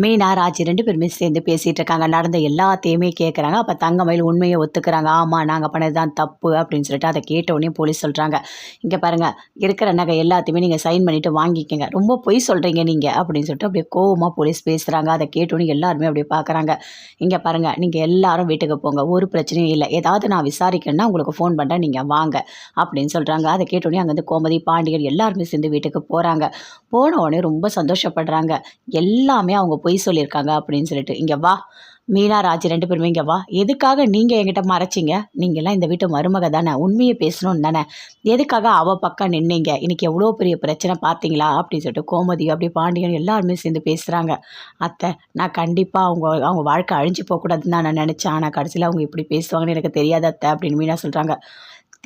மீனா ராஜ் ரெண்டு பேருமே சேர்ந்து பேசிகிட்டு இருக்காங்க நடந்த எல்லாத்தையுமே கேட்குறாங்க அப்போ தங்கமயில் உண்மையை ஒத்துக்கிறாங்க. ஆமாம் நாங்கள் பண்ணது தான் தப்பு அப்படின்னு சொல்லிட்டு அதை கேட்டவுடனே போலீஸ் சொல்கிறாங்க இங்கே பாருங்கள் இருக்கிற நகை எல்லாத்தையுமே நீங்கள் சைன் பண்ணிவிட்டு வாங்கிக்கோங்க. ரொம்ப பொய் சொல்கிறீங்க நீங்கள் அப்படின்னு சொல்லிட்டு அப்படியே கோவமாக போலீஸ் பேசுகிறாங்க அதை கேட்டோன்னே எல்லாருமே அப்படியே பார்க்குறாங்க இங்கே பாருங்கள் நீங்கள் எல்லாரும் வீட்டுக்கு போங்க. ஒரு பிரச்சனையும் இல்லை. ஏதாவது நான் விசாரிக்கணும்னா உங்களுக்கு ஃபோன் பண்ணுறேன் நீங்கள் வாங்க அப்படின்னு சொல்கிறாங்க அதை கேட்டோடனே அங்கேருந்து கோமதி பாண்டியன் எல்லாருமே சேர்ந்து வீட்டுக்கு போகிறாங்க போன உடனே ரொம்ப சந்தோஷப்படுறாங்க. எல்லாமே அவங்க பொய் சொல்லியிருக்காங்க அப்படின்னு சொல்லிட்டு இங்கே வா மீனா ராஜி ரெண்டு பேருமே இங்கே வா. எதுக்காக நீங்கள் என்கிட்ட மறைச்சிங்க? நீங்கள்லாம் இந்த வீட்டு மருமக தானே உண்மையை பேசணும்னு தானே. எதுக்காக அவள் பக்கம் நின்னீங்க? இன்னைக்கு எவ்வளோ பெரிய பிரச்சனை பார்த்தீங்களா? அப்படின்னு சொல்லிட்டு கோமதி அப்படி பாண்டியன் எல்லாருமே சேர்ந்து பேசுகிறாங்க அத்தை நான் கண்டிப்பாக அவங்க அவங்க வாழ்க்கை அழிஞ்சு போகக்கூடாதுன்னு தான் நான் நினச்சேன். ஆனால் கடைசியில் அவங்க இப்படி பேசுவாங்கன்னு எனக்கு தெரியாத அத்தை அப்படின்னு மீனா சொல்கிறாங்க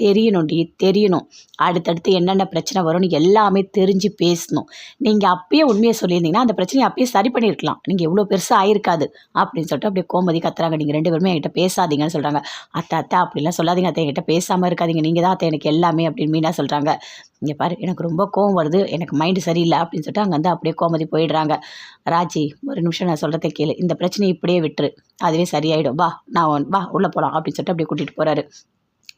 தெரியணும்டி தெரியணும். அடுத்தடுத்து என்னென்ன பிரச்சனை வரும்னு எல்லாமே தெரிஞ்சு பேசணும். நீங்கள் அப்பயே உண்மையை சொல்லியிருந்தீங்கன்னா அந்த பிரச்சனையை அப்பயே சரி பண்ணியிருக்கலாம். நீங்கள் எவ்வளோ பெருசாக ஆயிருக்காது. அப்படின்னு சொல்லிட்டு அப்படியே கோமதி கத்துறாங்க. நீங்கள் ரெண்டு பேருமே என்கிட்ட பேசாதீங்கன்னு சொல்கிறாங்க அத்தை அத்தை அப்படிலாம் சொல்லாதீங்க அத்தை. என்கிட்ட பேசாமல் இருக்காதீங்க. நீங்கள் தான் அத்தை. எனக்கு எல்லாமே அப்படின்னு மீனா சொல்கிறாங்க இங்கே பாரு எனக்கு ரொம்ப கோவம் வருது. எனக்கு மைண்டு சரியில்லை அப்படின்னு சொல்லிட்டு அங்கே வந்து அப்படியே கோமதி போயிடுறாங்க. ராஜி ஒரு நிமிஷம் நான் சொல்கிறத கேளு. இந்த பிரச்சனையை இப்படியே விட்டுரு. அதுவே சரியாயிடும். வா நான் வா உள்ளே போகலாம் அப்படின்னு சொல்லிட்டு அப்படியே கூட்டிகிட்டு போகிறாரு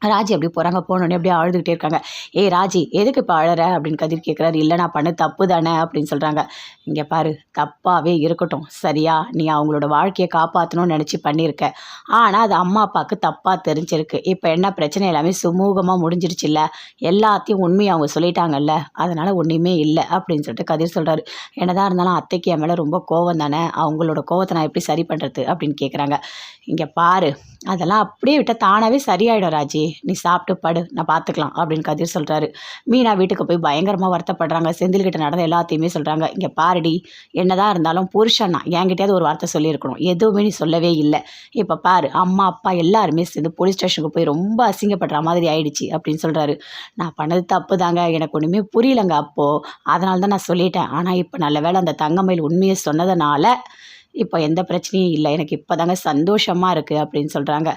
ராஜி அப்படி போகிறாங்க போனோடனே அப்படியே அழுதுகிட்டே இருக்காங்க. ஏய் ராஜி எதுக்கு இப்போ அழற? அப்படின்னு கதிர் கேட்குறாரு இல்லை நான் பண்ண தப்பு தானே? அப்படின்னு சொல்கிறாங்க இங்கே பாரு தப்பாகவே இருக்கட்டும். சரியா? நீ அவங்களோட வாழ்க்கையை காப்பாற்றணும்னு நினச்சி பண்ணியிருக்க. ஆனால் அது அம்மா அப்பாவுக்கு தப்பாக தெரிஞ்சிருக்கு. இப்போ என்ன பிரச்சனை? எல்லாமே சுமூகமாக முடிஞ்சிருச்சுல்ல. எல்லாத்தையும் உண்மையை அவங்க சொல்லிட்டாங்கல்ல. அதனால் ஒன்றுமே இல்லை. அப்படின்னு சொல்லிட்டு கதிர் சொல்கிறாரு என்னதான் இருந்தாலும் அத்தைக்கு என் மேலே ரொம்ப கோவம் தானே? அவங்களோட கோவத்தை நான் எப்படி சரி பண்ணுறது அப்படின்னு கேட்குறாங்க இங்கே பாரு அதெல்லாம் அப்படியே விட்டால் தானாகவே சரியாயிடும் ராஜி. நீ சாப்பிட்டு படு நான் பார்த்துக்கலாம் அப்படின்னு கதிர் சொல்கிறாரு மீனா வீட்டுக்கு போய் பயங்கரமாக வருத்தப்படுறாங்க. செந்தில்கிட்ட நடந்த எல்லாத்தையுமே சொல்கிறாங்க இங்கே பாருடி என்னதான் இருந்தாலும் புருஷன்னா என்கிட்டயாவது ஒரு வார்த்தை சொல்லியிருக்கணும். எதுவுமே நீ சொல்லவே இல்லை. இப்போ பாரு அம்மா அப்பா எல்லாருமே சேர்ந்து போலீஸ் ஸ்டேஷனுக்கு போய் ரொம்ப அசிங்கப்படுற மாதிரி ஆயிடுச்சு அப்படின்னு சொல்கிறாரு நான் பண்ணது தப்பு தாங்க எனக்கு ஒன்றுமே புரியலங்க அப்போது அதனால தான் நான் சொல்லிட்டேன். ஆனால் இப்போ நல்ல வேளை அந்த தங்கமயில் உண்மையை சொன்னதுனால இப்போ எந்த பிரச்சனையும் இல்லை. எனக்கு இப்போ தாங்க சந்தோஷமாக இருக்குது அப்படின்னு சொல்கிறாங்க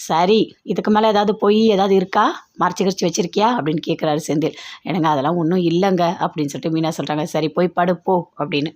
சரி இதுக்கு மேலே ஏதாவது பொய் ஏதாவது இருக்கா? மறைச்சி கரிச்சி வச்சுருக்கியா? அப்படின்னு கேட்குறாரு செந்தில். எனக்கு அதெல்லாம் ஒன்றும் இல்லைங்க அப்படின்னு சொல்லிட்டு மீனா சொல்கிறாங்க சரி போய் படுப்போ அப்படின்னு.